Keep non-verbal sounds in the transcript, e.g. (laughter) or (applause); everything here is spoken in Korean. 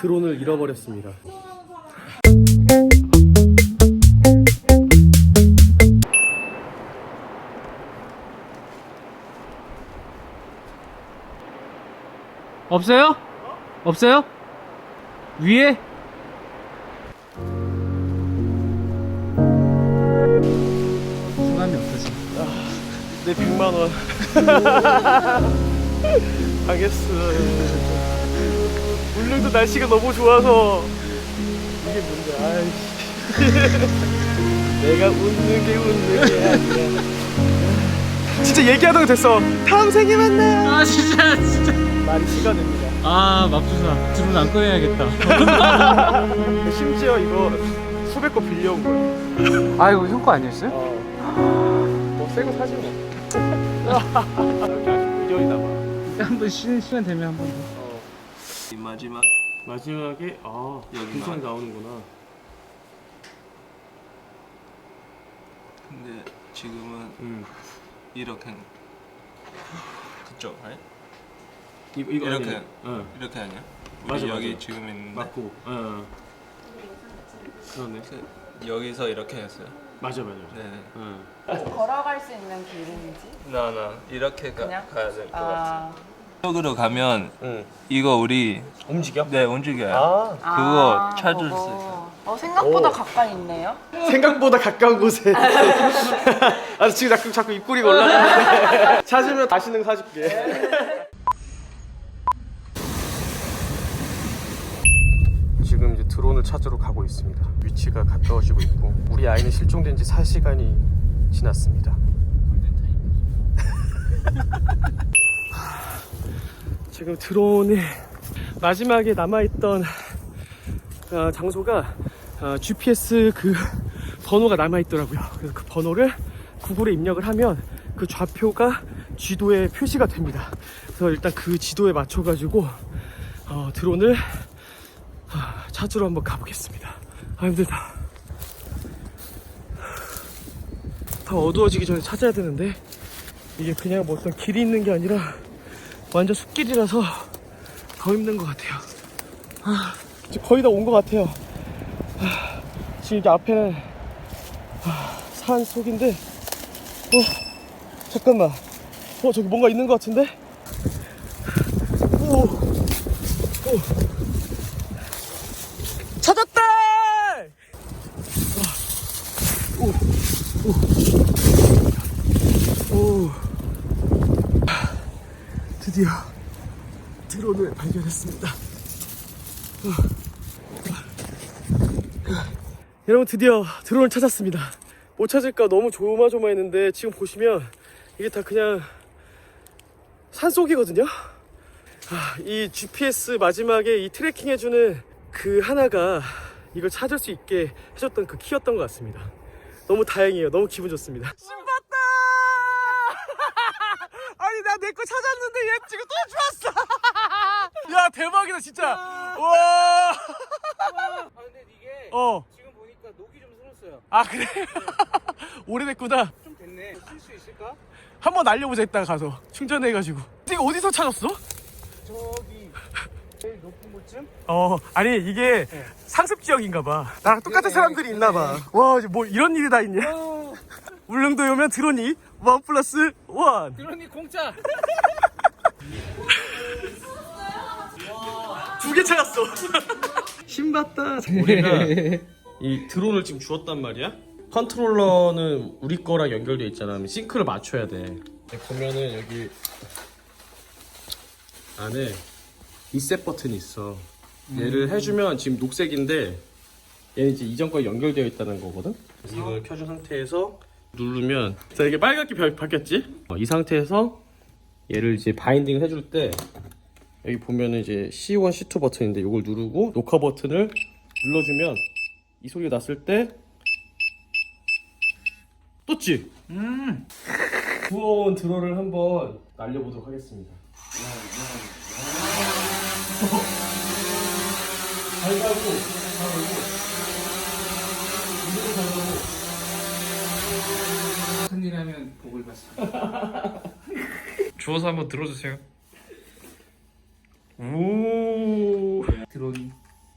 드론을 잃어버렸습니다. 없어요? 없어요? 위에? 수감이 없어서 내 100만 원. (laughs) 알겠어. 울릉도 날씨가 너무 좋아서 이게 뭔데? 아이씨. (laughs) 내가 웃는 게 웃는 게 아니라. 진짜 얘기하다가 됐어. 다음 생에 만나요. 아 진짜 진짜 말이 시가 됩니다. 아 맙소사 드론 안 꺼내야겠다 (laughs) 심지어 이거 수백 거 빌려온 거야. 아 이거 형 거 아니었어요? 어. 뭐새거 사지 뭐. (laughs) 이렇게 아주 무전이다 봐. 한번 쉬는 시간 되면 한번 더 어. 이 마지막 마지막에 아 여기 나와. 나오는구나. 근데 지금은 음. 이렇게 그쪽 아니? 이거 이거 이렇게. 아니에요? 응. 이렇게 아니야? 맞아, 우리 여기 맞아. 지금 있는데 맞고. 응. 그러네. 그 여기서 이렇게 했어요. 맞아 맞아. 네. 응. 걸어갈 수 있는 길인지? 나나 이렇게 가, 그냥? 가야 될 것 같아. 아, 이 쪽으로 가면 응. 이거 우리 움직여? 네 움직여요. 아 그거 찾을 수 그거. 있어요. 어, 생각보다 오. 가까이 있네요. 생각보다 가까운 곳에. (laughs) 아 지금 자꾸 자꾸 입꼬리가 올라가는데. (laughs) 찾으면 다시는 사줄게. (laughs) 지금 이제 드론을 찾으러 가고 있습니다. 위치가 가까워지고 있고 우리 아이는 실종된 지 4시간이 지났습니다. 지금 드론이 마지막에 남아있던 어, 장소가 어, GPS 그 번호가 남아있더라고요. 그래서 그 번호를 구글에 입력을 하면 그 좌표가 지도에 표시가 됩니다. 그래서 일단 그 지도에 맞춰가지고 어, 드론을 아, 찾으러 한번 가보겠습니다. 아 힘들다. 다 어두워지기 전에 찾아야 되는데 이게 그냥 뭐 어떤 길이 있는 게 아니라 완전 숲길이라서 더 힘든 것 같아요. 아, 이제 거의 다 온 것 같아요. 아, 지금 이제 앞에는 아, 산 속인데, 어, 잠깐만. 어, 저기 뭔가 있는 것 같은데? 오, 오. 찾았다! 와, 오, 오, 오. 드디어 드론을 발견했습니다. 여러분 드디어 드론을 찾았습니다. 못 찾을까 너무 조마조마했는데 지금 보시면 이게 다 그냥 산속이거든요. 아, 이 GPS 마지막에 이 트래킹 해주는 그 하나가 이걸 찾을 수 있게 해줬던 그 키였던 것 같습니다. 너무 다행이에요. 너무 기분 좋습니다. 신봤다! 아니 나 내 거 찾았는데 얘 지금 또 주웠어. (laughs) 야 대박이다 진짜. 와. (laughs) 아 근데 이게 어. 지금 보니까 녹이 좀 슬었어요 아 그래? (laughs) 오래됐구나. 좀 됐네 쓸 수 있을까? 한번 날려보자 이따가 가서 충전해가지고. 이거 어디서 찾았어? 저기 제일 높은 곳쯤? 어 아니 이게 상습 지역인가봐. 나랑 똑같은 사람들이 있나봐. 와 뭐 이런 일이 다 있냐? 울릉도에 오면 드론이 원 플러스 원. 드론이 공짜 (laughs) 두 개 찾았어. (laughs) 신봤다. 우리가 (laughs) 이 드론을 지금 주었단 말이야. 컨트롤러는 우리 거랑 연결돼 있잖아. 그럼 싱크를 맞춰야 돼. 보면은 여기 안에 리셋 버튼이 있어. 얘를 해주면 지금 녹색인데 얘는 이제 이전 거에 연결되어 있다는 거거든. 그래서 이걸 켜준 상태에서 누르면 자 이게 빨갛게 바- 바뀌었지? 어, 이 상태에서 얘를 이제 바인딩 해줄 때 여기 보면은 이제 C1, C2 버튼인데 이걸 누르고 녹화 버튼을 눌러주면 이 소리가 났을 때 떴지? 음. 부어온 드론을 한번 날려보도록 하겠습니다. 잘 가고 잘 가고 이대로 잘 가고 큰일 하면 복을 받습니다. (laughs) 주워서 한번 들어주세요. 오. 드론이